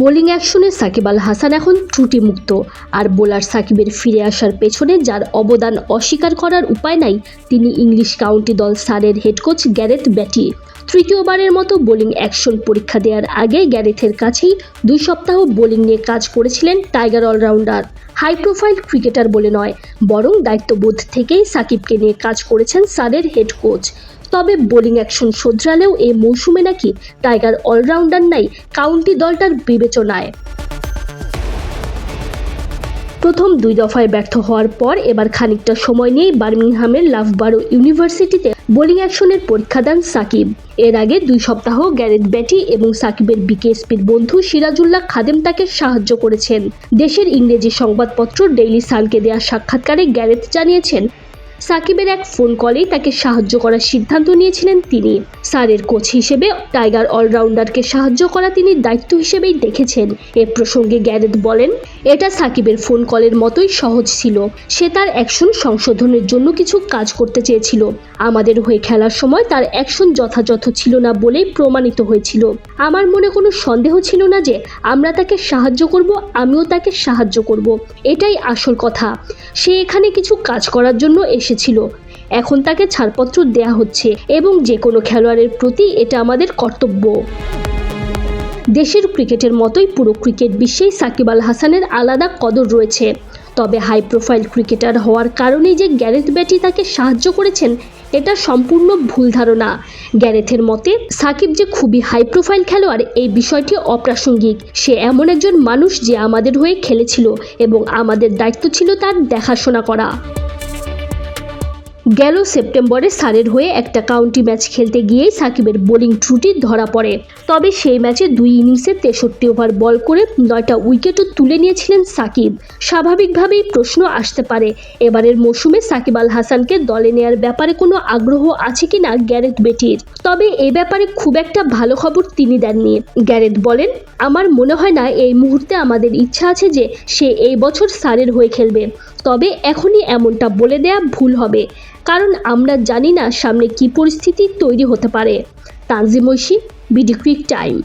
Bowling অ্যাকশনে সাকিব আল হাসান এখন ত্রুটিমুক্ত। আর bowler সাকিবের ফিরে আসার পেছনে যার অবদান অস্বীকার করার উপায় নাই, তিনি ইংলিশ কাউন্টি দল সারের হেড কোচ গ্যারেথ ব্যাটি তৃতীয়বারের মতো বোলিং অ্যাকশন পরীক্ষা দেওয়ার আগে গ্যারেথের কাছেই দুই সপ্তাহ বোলিং নিয়ে কাজ করেছিলেন tiger allrounder. High profile cricketer বলে নয়, বরং দায়িত্ববোধ থেকেই সাকিবকে নিয়ে কাজ করেছেন সারের হেড কোচ তবে বোলিং অ্যাকশন শোধরালেও এই মৌসুমে নাকি টাইগার অলরাউন্ডার নাই কাউন্টি দলটার বিবেচনায়। প্রথম দুই দফায় ব্যর্থ হওয়ার পর এবার খানিকটা সময় নিয়েই বার্মিংহামের লাভবারো ইউনিভার্সিটিতে বোলিং অ্যাকশনের পরীক্ষা দেন সাকিব। এর আগে দুই সপ্তাহ গ্যারেথ ব্যাটি এবং সাকিবের বিকেএসপির বন্ধু সিরাজুল্লাহ খাদেম তাকে সাহায্য করেছেন। দেশের ইংরেজি সংবাদপত্র ডেইলি সানকে দেওয়া সাক্ষাৎকারে গ্যারেথ জানিয়েছেন সাকিবের এক ফোন কলেই তাকে সাহায্য করার সিদ্ধান্ত নিয়েছিলেন তিনি। স্যারের কোচ হিসেবে টাইগার অলরাউন্ডারকে সাহায্য করা তিনি দায়িত্ব হিসেবেই দেখেছেন। এ প্রসঙ্গে গ্যারেথ বলেন, এটা সাকিবের ফোন কলের মতোই সহজ ছিল। সে তার অ্যাকশন সংশোধনের জন্য কিছু কাজ করতে চেয়েছিল। আমাদের হয়ে খেলার সময় তার অ্যাকশন যথাযথ ছিল না বলেই প্রমাণিত হয়েছিল। আমার মনে কোনো সন্দেহ ছিল না যে আমরা তাকে সাহায্য করব, আমিও তাকে সাহায্য করব। এটাই আসল কথা। সে এখানে কিছু কাজ করার জন্য এসেছিল। এখন তাকে ছাড়পত্র দেয়া হচ্ছে এবং যে কোনো খেলোয়াড়ের প্রতি এটা আমাদের কর্তব্য। দেশের ক্রিকেটের মতোই পুরো ক্রিকেট বিশ্বেই সাকিব আল হাসানের আলাদা কদর রয়েছে। তবে হাই প্রোফাইল ক্রিকেটার হওয়ার কারণেই যে গ্যারেথ ব্যাটি তাকে সাহায্য করেছেন, এটা সম্পূর্ণ ভুল ধারণা। গ্যারেথের মতে, সাকিব যে খুবই হাই প্রোফাইল খেলোয়াড়, এই বিষয়টি অপ্রাসঙ্গিক। সে এমন একজন মানুষ যে আমাদের হয়ে খেলেছিল এবং আমাদের দায়িত্ব ছিল তার দেখাশোনা করা। গেল সেপ্টেম্বরে সারের হয়ে একটা কাউন্টি ম্যাচ খেলতে গিয়েই সাকিবের বোলিং ত্রুটি ধরা পড়ে। তবে সেই ম্যাচে দুই ইনিংসে তেষট্টি ওভার বল করে নয়টা উইকেটও তুলে নিয়েছিলেন সাকিব। স্বাভাবিকভাবেই প্রশ্ন আসতে পারে, এবারের মৌসুমে সাকিব আল হাসানকে দলে নেয়ার ব্যাপারে কোনো আগ্রহ আছে কিনা গ্যারেথ বেটির? তবে এ ব্যাপারে খুব একটা ভালো খবর তিনি দেননি। গ্যারেথ বলেন, আমার মনে হয় না এই মুহূর্তে আমাদের ইচ্ছা আছে যে সে এই বছর সারের হয়ে খেলবে। তবে এখনই এমনটা বলে দেয়া ভুল হবে। কারণ আমরা জানি না সামনে কি পরিস্থিতি তৈরি হতে পারে। Tanjim Oishi, BD cric time.